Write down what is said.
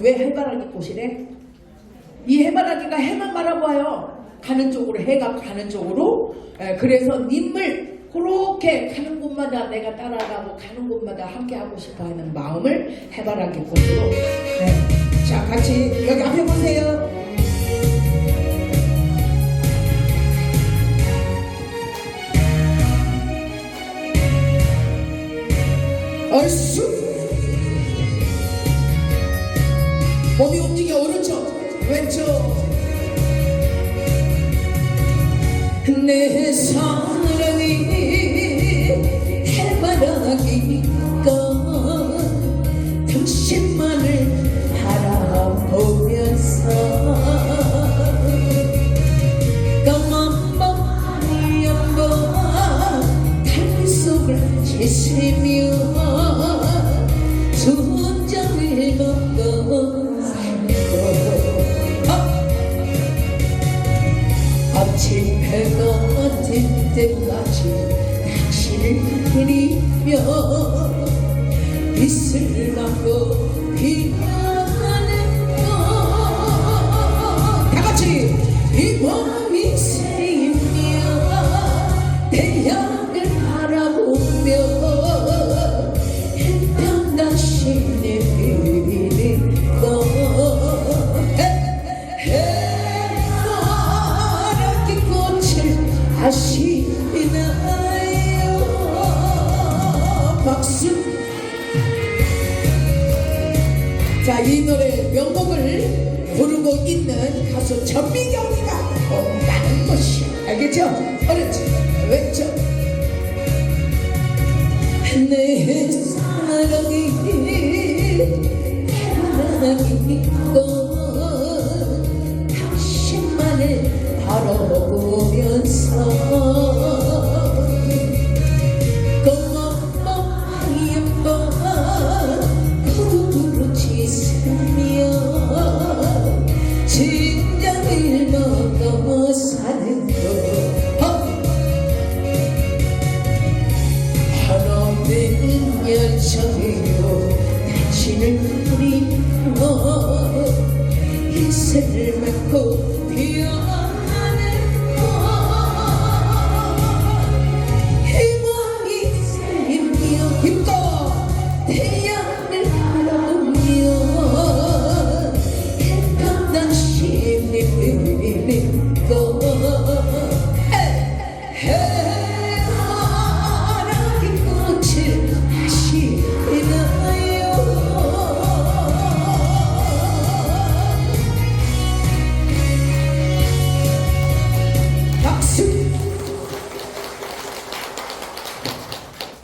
그래? 이 해바라기가 해만 바라봐요. 가는 쪽으로 해가 가는 쪽으로. 에, 그래서 님을 그렇게 가는 곳마다 내가 따라가고 가는 곳마다 함께 하고 싶어하는 마음을 해바라기 꽃으로. 네. 자 같이 여기 앞에 보세요. 얼쑤 몸이 움직여 오른쪽 왼쪽. 내 사랑이 해바라기가 당신만을 바라보면서 까만 밤 연바 달빛 속을 지새며 때까지 당신을 그리며 빛을 받고 피어가는 것 다 같이 이 밤이 새이며 태양을 바라보며 한편 다시 내리는 것해 자 이 노래 명곡을 부르고 있는 가수 전미경이가 온다는 것이 알겠죠? 오른쪽 왼쪽 내 사랑이 사랑이고 이슬